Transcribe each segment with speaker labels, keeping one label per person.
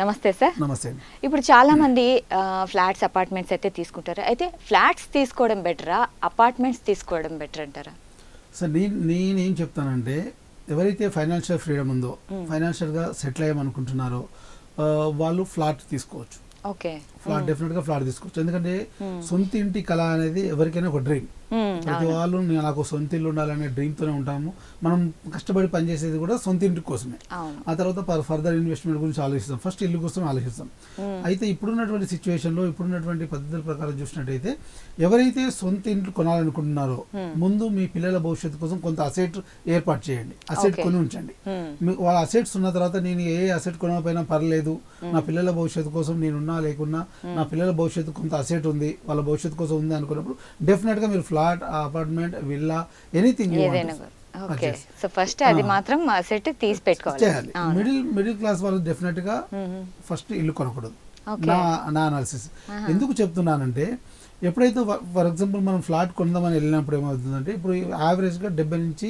Speaker 1: నమస్తే సార్.
Speaker 2: నమస్తే.
Speaker 1: ఇప్పుడు చాలా మంది ఫ్లాట్స్ అపార్ట్మెంట్స్ అయితే తీసుకుంటారు. అయితే ఫ్లాట్స్ తీసుకోవడం బెటరా? అపార్ట్మెంట్స్ తీసుకోవడం బెటర్ అంటారా?
Speaker 2: సార్ నేను నేనేం చెప్తానంటే ఎవరైతే ఫైనాన్షియల్ ఫ్రీడమ్ ఉందో ఫైనాన్షియల్గా సెటిల్ అయ్యామనుకుంటున్నారో వాళ్ళు ఫ్లాట్ తీసుకోవచ్చు.
Speaker 1: ఓకే.
Speaker 2: ఫ్లాట్ డెఫినెట్గా ఫ్లాట్ తీసుకోవచ్చు. ఎందుకంటే సొంత ఇంటి కళ అనేది ఎవరికైనా ఒక డ్రీమ్. ప్రతి వాళ్ళు నాకు సొంత ఇల్లు ఉండాలనే డ్రీమ్తోనే ఉంటాము. మనం కష్టపడి పనిచేసేది కూడా సొంత ఇంటి కోసమే. ఆ తర్వాత ఫర్దర్ ఇన్వెస్ట్మెంట్ గురించి ఆలోచిస్తాం. ఫస్ట్ ఇల్లు కోసం ఆలోచిస్తాం. అయితే ఇప్పుడున్నటువంటి సిచ్యువేషన్లో ఇప్పుడున్నటువంటి పద్ధతుల ప్రకారం చూసినట్టయితే ఎవరైతే సొంత ఇంట్లో కొనాలనుకుంటున్నారో ముందు మీ పిల్లల భవిష్యత్తు కోసం కొంత అసెట్ ఏర్పాటు చేయండి. అసెట్. కొని ఉంచండి. వాళ్ళ అసెట్స్ ఉన్న తర్వాత నేను ఏ అసెట్ కొనకపోయినా పర్లేదు. నా పిల్లల భవిష్యత్తు కోసం నేనున్నా లేకున్నా నా పిల్లల భవిష్యత్తు కొంత అసెట్ ఉంది వాళ్ళ భవిష్యత్తు కోసం ఉంది అనుకున్నప్పుడు డెఫినెట్గా మీరు flat apartment villa anything
Speaker 1: okay so first అది మాత్రం సెట్ తీసి పెట్టుకోవాలి.
Speaker 2: మిడిల్ మిడిల్ క్లాస్ వాళ్ళు
Speaker 1: డెఫినెట్గా.
Speaker 2: ఫస్ట్ ఇల్లు కొనకూడదు. నా అనాలిసిస్ ఎందుకు చెప్తున్నానంటే ఎప్పుడైతే ఫర్ ఎగ్జాంపుల్ మనం ఫ్లాట్ కొందామని వెళ్ళినప్పుడు ఏమవుతుందంటే ఇప్పుడు యావరేజ్గా డెబ్బై నుంచి.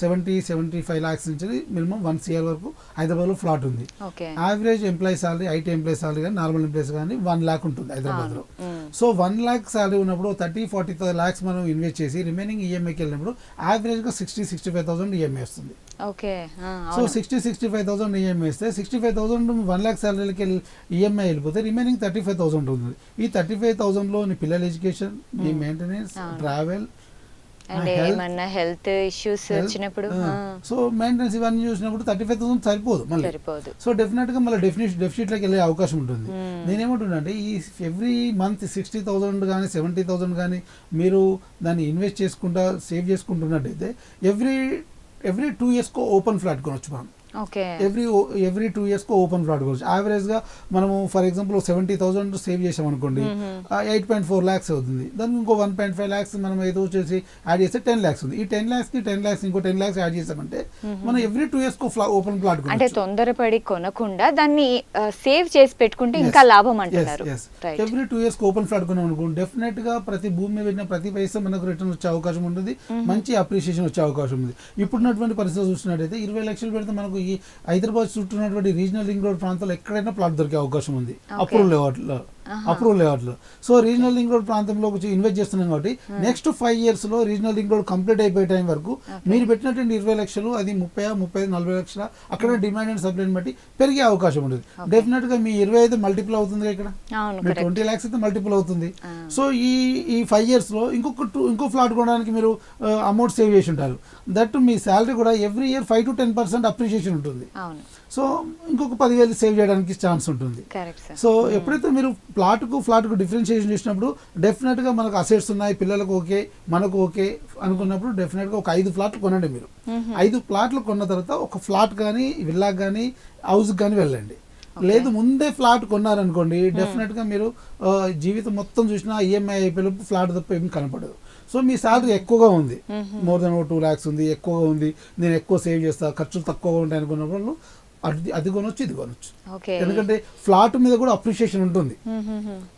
Speaker 2: సెవెంటీ సెవెంటీ ఫైవ్ లాక్స్ నుంచి మినిమం వన్ సిఆర్ వరకు హైదరాబాద్లో ఫ్లాట్ ఉంది. Average employee salary IT employee salary కానీ నార్మల్ ఎంప్లాయీస్ కానీ వన్ ల్యాక్ ఉంటుంది హైదరాబాద్లో
Speaker 1: hmm.
Speaker 2: So one lakh salary ఉన్నప్పుడు థర్టీ ఫార్టీ ల్యాక్స్ మనం ఇన్వెస్ట్ చేసి రిమైనింగ్ ఈఎంఐకి వెళ్ళినప్పుడు యావరేజ్గా sixty sixty five thousand EMI వస్తుంది. So sixty sixty five thousand EMI ఇస్తే sixty five thousand one lakh సాలరీకి EMI వెళ్ళిపోతే రిమైనింగ్ థర్టీ ఫైవ్ థౌసండ్ ఉంది. ఈ థర్టీ ఫైవ్ థౌసండ్లో నీ పిల్లల ఎడ్యుకేషన్ నీ మెయింటెనెన్స్. ట్రావెల్
Speaker 1: అండ్ ఏమన్నా హెల్త్ ఇష్యూస్ వచ్చినప్పుడు? ఆ,
Speaker 2: సో మెయింటెనెన్స్ ఇవన్నీ చూసినప్పుడు థర్టీ ఫైవ్ థౌసండ్ సరిపోదు మళ్ళీ.
Speaker 1: సరిపోదు.
Speaker 2: సో డెఫినెట్గా మళ్ళీ డెఫినెట్ డెఫిసిట్లోకి వెళ్ళే అవకాశం ఉంటుంది.
Speaker 1: Hmm.
Speaker 2: నేనేమంటున్నా అంటే ఈ ఎవ్రీ మంత్ సిక్స్టీ థౌసండ్ కానీ సెవెంటీ థౌసండ్ కానీ మీరు దాన్ని ఇన్వెస్ట్ చేసుకుంటా సేవ్ చేసుకుంటున్నట్టయితే ఎవ్రీ ఎవ్రీ టూ ఇయర్స్కో ఓపెన్ ఫ్లాట్ కొనొచ్చు మనం. ఎవ్రీ ఎవ్రీ టూ ఇయర్స్కో ఓపెన్ ఫ్లాట్ కొనొచ్చు యావరేజ్గా మనము for example seventy thousand save చేసాం అనుకోండి ఎయిట్ పాయింట్ ఫోర్ ల్యాక్స్ అవుతుంది. దానికి ఇంకో వన్ పాయింట్ ఫైవ్ ల్యాక్స్ మనం ఏదో వచ్చేసి యాడ్ చేస్తే టెన్ ల్యాక్స్ ఉంది. ఈ టెన్ ల్యాక్స్కి టెన్ ల్యాక్స్ ఇంకో టెన్ ల్యాక్స్ యాడ్ చేసామంటే మనం ఎవ్రీ టూ ఇయర్స్కో ఫ్లా ఓపెన్ ఫ్లాట్
Speaker 1: అంటే తొందరపడి కొనకుండా దాన్ని సేవ్ చేసి పెట్టుకుంటే ఇంకా లాభం right
Speaker 2: every two years open flat కొన్నాం అనుకో డెఫినెట్గా ప్రతి భూమి మీద పెట్టిన ప్రతి పైసా మనకు రిటర్న్ వచ్చే అవకాశం ఉంటుంది. మంచి అప్రిషియేషన్ వచ్చే అవకాశం ఉంది. ఇప్పుడున్నటువంటి పరిస్థితి చూసినట్టయితే ఇరవై లక్షలు పెడితే మనకు ఈ హైదరాబాద్ చుట్టూ ఉన్నటువంటి రీజనల్ రింగ్ రోడ్ ప్రాంతాల్లో ఎక్కడైనా ప్లాట్ దొరికే అవకాశం ఉంది. అప్రూవ్ లేఅవుట్లో అప్రూవ్ లేఅవుట్లో సో రీజనల్ రింగ్ రోడ్ ప్రాంతంలో ఇన్వెస్ట్ చేస్తున్నాం కాబట్టి నెక్స్ట్ ఫైవ్ ఇయర్స్లో రీజనల్ రింగ్ రోడ్ కంప్లీట్ అయిపోయే టైం వరకు మీరు పెట్టినటువంటి ఇరవై లక్షలు అది ముప్పై ముప్పై నలభై లక్షల అక్కడ డిమాండ్ అండ్ సప్లైని బట్టి పెరిగే అవకాశం ఉంటుంది. డెఫినెట్గా మీ ఇరవై అయితే మల్టిపుల్ అవుతుంది ఇక్కడ? ట్వంటీ ల్యాక్స్ అయితే మల్టిపుల్ అవుతుంది. సో ఈ ఈ ఫైవ్ ఇయర్స్లో ఇంకొక టూ ఇంకో ఫ్లాట్ కొనడానికి మీరు అమౌంట్ సేవ్ చేసి ఉంటారు. దట్ మీ శాలరీ కూడా every year five to ten percent appreciation ఉంటుంది. సో ఇంకొక పదివేలు సేవ్ చేయడానికి ఛాన్స్ ఉంటుంది. సో ఎప్పుడైతే మీరు ప్లాట్కు ఫ్లాట్కు డిఫరెన్షియేషన్ చేసినప్పుడు డెఫినెట్గా మనకు అసెట్స్ ఉన్నాయి పిల్లలకు ఓకే మనకు ఓకే అనుకున్నప్పుడు డెఫినెట్గా ఒక ఐదు ఫ్లాట్లు కొనండి మీరు. ఐదు ఫ్లాట్లు కొన్న తర్వాత ఒక ఫ్లాట్ కానీ విల్లాకి కానీ హౌస్కి కానీ వెళ్ళండి. లేదు ముందే ఫ్లాట్ కొన్నారనుకోండి డెఫినెట్గా మీరు ఆ, జీవితం మొత్తం చూసినా ఈఎంఐ అయిపోయి ఫ్లాట్ తప్ప ఏమి కనపడదు. సో మీ శాలరీ ఎక్కువగా ఉంది. మోర్ దెన్ టూ ల్యాక్స్ ఉంది ఎక్కువగా ఉంది నేను ఎక్కువ సేవ్ చేస్తా ఖర్చులు తక్కువగా ఉంటాయి అనుకున్నప్పుడు అది అది కొనొచ్చు ఇది కొనొచ్చు. ఎందుకంటే ఫ్లాట్ మీద కూడా అప్రిషియేషన్ ఉంటుంది.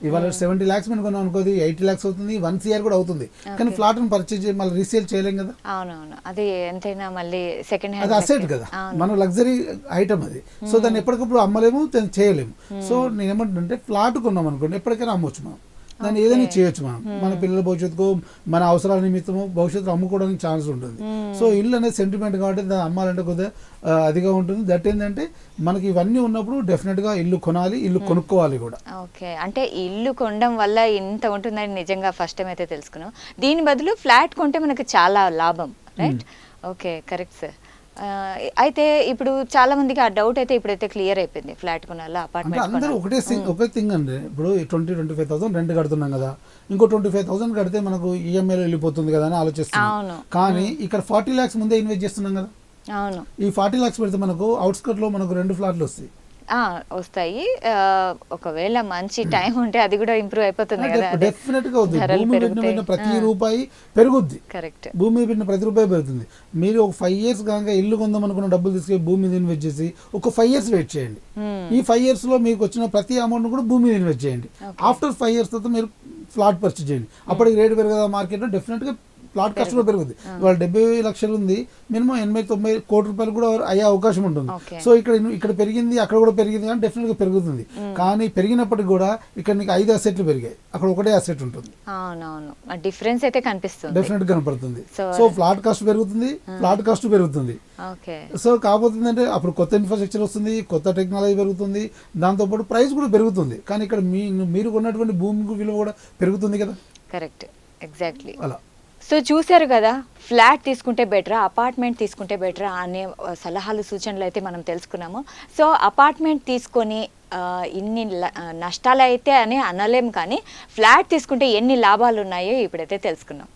Speaker 2: ఇవాళ సెవెంటీ ల్యాక్స్ మీద కొన్నాం అనుకోది ఎయిటీ ల్యాక్స్ అవుతుంది వన్ సిఆర్ కూడా అవుతుంది. కానీ ఫ్లాట్ పర్చేజ్ చేసి మళ్ళీ రీసేల్ చేయలేం కదా.
Speaker 1: అవునవును. అది ఎంతైనా మళ్ళీ సెకండ్
Speaker 2: అది
Speaker 1: హ్యాండ్
Speaker 2: అసెట్ కదా. మన లగ్జరీ ఐటమ్ అది. సో దాన్ని ఎప్పటికప్పుడు అమ్మలేము దాన్ని చేయలేము. సో నేను ఏమంటుంటే ఫ్లాట్ కొన్నాం అనుకోండి ఎప్పటికైనా అమ్మొచ్చు మనం. దాన్ని ఏదైనా చేయొచ్చు మనం. మన పిల్లల భవిష్యత్తుకు మన అవసరాల నిమిత్తము భవిష్యత్తులో అమ్ముకోవడానికి ఛాన్స్ ఉంటుంది. సో ఇల్లు అనేది సెంటిమెంట్ కాబట్టి దాన్ని అమ్మాలంటే కొద్దిగా అదిగా ఉంటుంది. దట్ ఏంటంటే మనకి ఇవన్నీ ఉన్నప్పుడు డెఫినెట్గా ఇల్లు కొనాలి ఇల్లు కొనుక్కోవాలి కూడా.
Speaker 1: ఓకే. అంటే ఇల్లు కొనడం వల్ల ఇంత ఉంటుందని నిజంగా ఫస్ట్ టైం అయితే తెలుసుకున్నాం. దీని బదులు ఫ్లాట్ కొంటే మనకు చాలా లాభం రైట్ ఓకే కరెక్ట్ సార్. అయితే ఇప్పుడు చాలా మందికి ఆ డౌట్ అయితే ఇప్పుడైతే క్లియర్ అయిపోయింది. ఫ్లాట్ కొనాలా అపార్ట్మెంట్
Speaker 2: అందరూ ఒకటే ఒకే థింగ్ అండి. ఇప్పుడు twenty twenty five thousand rent కడుతున్నాం కదా. ఇంకో ట్వంటీ ఫైవ్ థౌసండ్ కడితే మనకు ఈఎంఐలో వెళ్ళిపోతుంది కదా అని ఆలోచిస్తున్నాం.
Speaker 1: అవును.
Speaker 2: కానీ ఇక్కడ ఫార్టీ ల్యాక్స్ ముందే ఇన్వెస్ట్ చేస్తున్నాం కదా.
Speaker 1: అవును.
Speaker 2: ఈ ఫార్టీ ల్యాక్స్ పెడితే మనకు అవుట్స్కట్లో మనకు రెండు ఫ్లాట్లు వస్తాయి.
Speaker 1: వస్తాయి. ఒకవేళ మంచి టైం ఉంటే అది కూడా ఇంప్రూవ్ అయిపోతుంది కదా. డెఫినెట్గా.
Speaker 2: పెట్టిన ప్రతి రూపాయి పెరుగుద్ది.
Speaker 1: కరెక్ట్
Speaker 2: భూమి మీద పెట్టిన ప్రతి రూపాయి పెరుగుతుంది. మీరు ఒక ఫైవ్ ఇయర్స్ కనుక ఇల్లు కొందాం అనుకున్న డబ్బులు తీసుకెళ్ళి భూమి మీద ఇన్వెస్ట్ చేసి ఒక ఫైవ్ ఇయర్స్ వెయిట్ చేయండి. ఈ ఫైవ్ ఇయర్స్లో మీకు వచ్చిన ప్రతి అమౌంట్ కూడా భూమి మీద ఇన్వెస్ట్ చేయండి. ఆఫ్టర్ ఫైవ్ ఇయర్స్ తర్వాత మీరు ఫ్లాట్ పర్చేజ్ చేయండి. అప్పటికి రేటు పెరగదా మార్కెట్లో డెఫినెట్గా ప్లాట్ కాస్ట్ కూడా పెరుగుతుంది ఇవాళ డెబ్బై లక్షలు ఉంది మినిమం ఎనభై తొంభై కోటి రూపాయలు కూడా అయ్యే అవకాశం ఉంటుంది. సో ఇక్కడ ఇక్కడ పెరిగింది అక్కడ కూడా పెరిగింది కానీ డెఫినెట్గా పెరుగుతుంది కానీ పెరిగినప్పటికి కూడా ఇక్కడ నీకు ఐదు అసెట్లు పెరిగాయి. అక్కడ ఒకటే అసెట్ ఉంటుంది.
Speaker 1: అవునవును. డిఫరెన్స్ అయితే కనిపిస్తుంది.
Speaker 2: డెఫినెట్ కనపడుతుంది. సో ఫ్లాట్ కాస్ట్ పెరుగుతుంది ప్లాట్ కాస్ట్ పెరుగుతుంది. సో కాకపోతుంది అంటే అప్పుడు కొత్త ఇన్ఫ్రాస్ట్రక్చర్ వస్తుంది కొత్త టెక్నాలజీ పెరుగుతుంది దాంతోపాటు ప్రైస్ కూడా పెరుగుతుంది. కానీ ఇక్కడ మీ మీరు కొన్నటువంటి భూమి విలువ కూడా పెరుగుతుంది కదా?
Speaker 1: కరెక్ట్. ఎగ్జాక్ట్లీ.
Speaker 2: అలా.
Speaker 1: సో చూశారు కదా ఫ్లాట్ తీసుకుంటే బెటరా అపార్ట్మెంట్ తీసుకుంటే బెటరా అనే సలహాలు సూచనలు అయితే మనం తెలుసుకున్నాము. సో అపార్ట్మెంట్ తీసుకొని ఇన్ని నష్టాలు అయితే అని అనలేం కానీ ఫ్లాట్ తీసుకుంటే ఎన్ని లాభాలు ఉన్నాయో ఇప్పుడైతే తెలుసుకున్నాం.